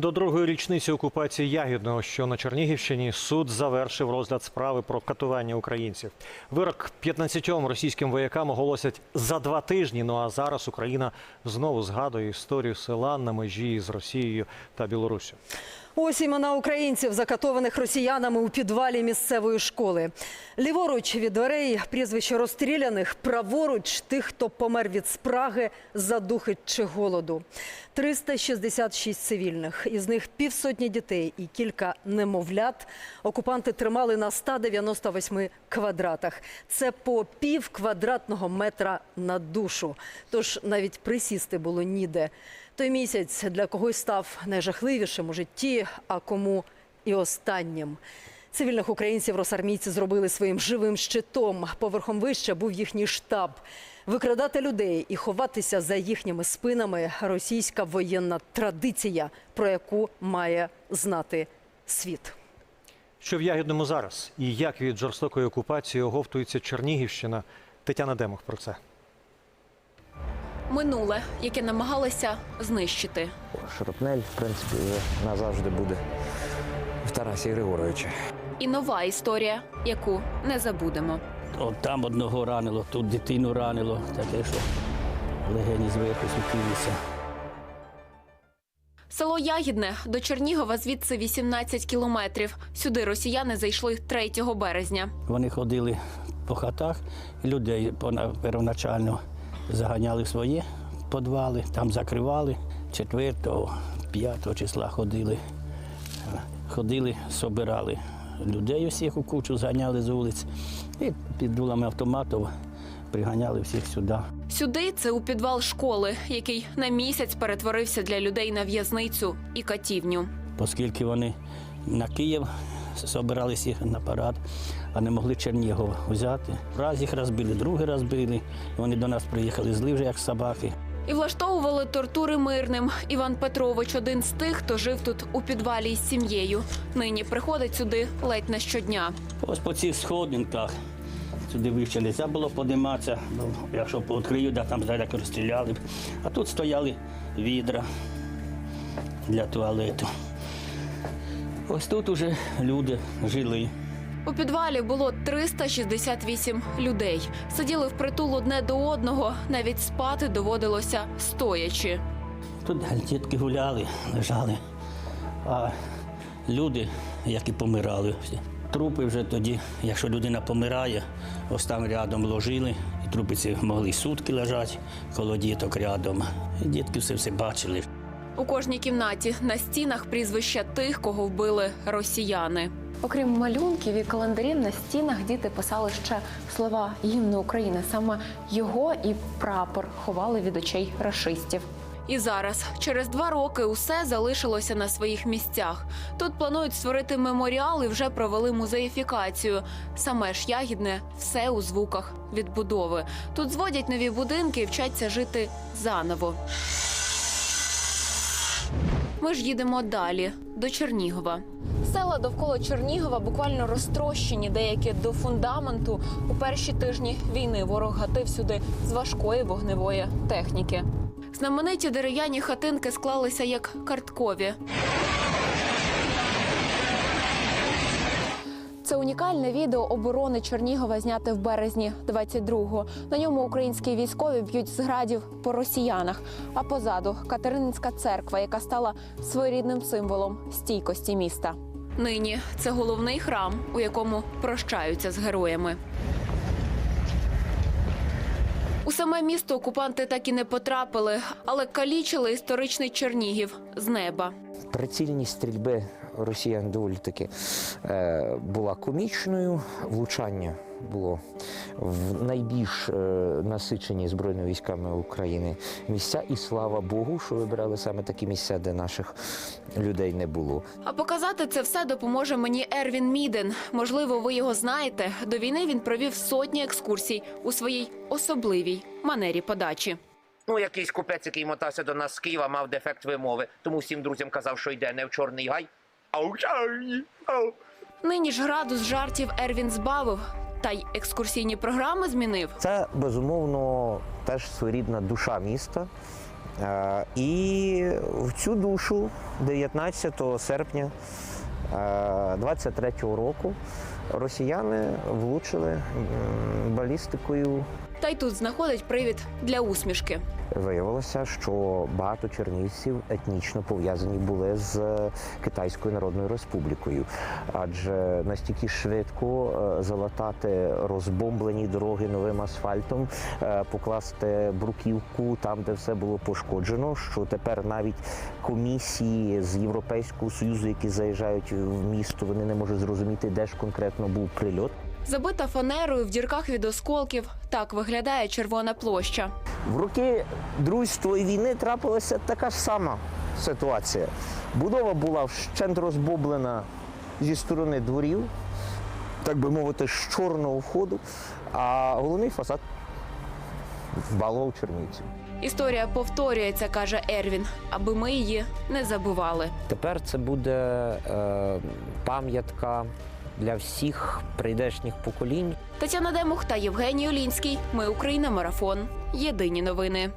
До другої річниці окупації Ягідного, що на Чернігівщині, суд завершив розгляд справи про катування українців. Вирок 15 російським воякам оголосять за два тижні. Ну а зараз Україна знову згадує історію села на межі з Росією та Білоруссю. Ось імена українців, закатованих росіянами у підвалі місцевої школи. Ліворуч від дверей прізвище розстріляних, праворуч тих, хто помер від спраги, задухи чи голоду. 366 цивільних, із них півсотні дітей і кілька немовлят. Окупанти тримали на 198 квадратах. Це по пів квадратного метра на душу. Тож навіть присісти було ніде. Той місяць для когось став найжахливішим у житті, а кому і останнім. Цивільних українців росармійці зробили своїм живим щитом. Поверхом вище був їхній штаб. Викрадати людей і ховатися за їхніми спинами російська воєнна традиція, про яку має знати світ. Що в Ягідному зараз і як від жорстокої окупації оговтується Чернігівщина? Тетяна Демух про це. Минуле, яке намагалися знищити. Шрапнель, в принципі, вже назавжди буде в Тарасі Григоровича. І нова історія, яку не забудемо. От там одного ранило, тут дитину ранило, таке, що легені зверху сутілися. Село Ягідне до Чернігова звідси 18 кілометрів. Сюди росіяни зайшли 3 березня. Вони ходили по хатах, людей пона- первоначально заганяли в свої підвали, там закривали. 4 5 числа ходили, ходили, собирали людей усіх у кучу, зганяли з вулиць і під дулами автоматів приганяли всіх сюди. Сюди це у підвал школи, який на місяць перетворився для людей на в'язницю і катівню. оскільки вони на Київ збиралися їхати на парад, а не могли Чернігов взяти. Раз їх розбили, другий раз били. Вони до нас приїхали зли вже як собаки. І влаштовували тортури мирним. Іван Петрович один з тих, хто жив тут у підвалі із сім'єю. Нині приходить сюди ледь не щодня. Ось по цих сходинках сюди вище не було подиматися, якщо пооткрию, да, там зараз розстріляли б. А тут стояли відра для туалету. Ось тут уже люди жили. У підвалі було 368 людей. Сиділи впритул одне до одного, навіть спати доводилося стоячи. Тут дітки гуляли, лежали, а люди, які помирали всі. Трупи вже тоді, якщо людина помирає, ось там рядом ложили, і трупи ці могли сутки лежати коло діток рядом. І дітки все все бачили. У кожній кімнаті на стінах прізвища тих, кого вбили росіяни. Окрім малюнків і календарів, на стінах діти писали ще слова гімну України. Саме його і прапор ховали від очей рашистів. І зараз, через два роки, усе залишилося на своїх місцях. Тут планують створити меморіал і вже провели музеїфікацію. Саме ж ягідне все у звуках відбудови. Тут зводять нові будинки і вчаться жити заново. Ми ж їдемо далі до Чернігова. Села довкола Чернігова буквально розтрощені, деякі до фундаменту. У перші тижні війни ворог гатив сюди з важкої вогневої техніки. Знамениті дерев'яні хатинки склалися як карткові. Це унікальне відео оборони Чернігова зняте в березні 22-го. На ньому українські військові б'ють з градів по росіянах. А позаду Катерининська церква, яка стала своєрідним символом стійкості міста. Нині це головний храм, у якому прощаються з героями. У саме місто окупанти так і не потрапили, але калічили історичний Чернігів з неба. Прицільність стрільби росіян доволі таки е, була комічною. Влучання було в найбільш е, насичені збройними військами України місця. І слава Богу, що вибирали саме такі місця, де наших людей не було. А показати це все допоможе мені Ервін Міден. Можливо, ви його знаєте. До війни він провів сотні екскурсій у своїй особливій манері подачі. Ну, якийсь купець, який мотався до нас з Києва, мав дефект вимови, тому всім друзям казав, що йде не в чорний гай, а у чорний. Нині ж градус жартів Ервін збавив, та й екскурсійні програми змінив. Це безумовно теж своєрідна душа міста. Е, І в цю душу 19 серпня 23-го року росіяни влучили балістикою Та й тут знаходить привід для усмішки. Виявилося, що багато чернігівців етнічно пов'язані були з Китайською Народною Республікою, адже настільки швидко е, залатати розбомблені дороги новим асфальтом, е, покласти бруківку там, де все було пошкоджено. Що тепер навіть комісії з Європейського союзу, які заїжджають в місто, вони не можуть зрозуміти, де ж конкретно був прильот. Забита фанерою в дірках від осколків. Так виглядає червона площа. В роки Друзької війни трапилася така ж сама ситуація. Будова була вщент розбоблена зі сторони дворів, так би мовити, з чорного входу, а головний фасад балував чернівців. Історія повторюється, каже Ервін, аби ми її не забували. Тепер це буде е, пам'ятка для всіх прийдешніх поколінь. Тетяна Демух та Євгеній Олінський. Ми Україна. Марафон. Єдині новини.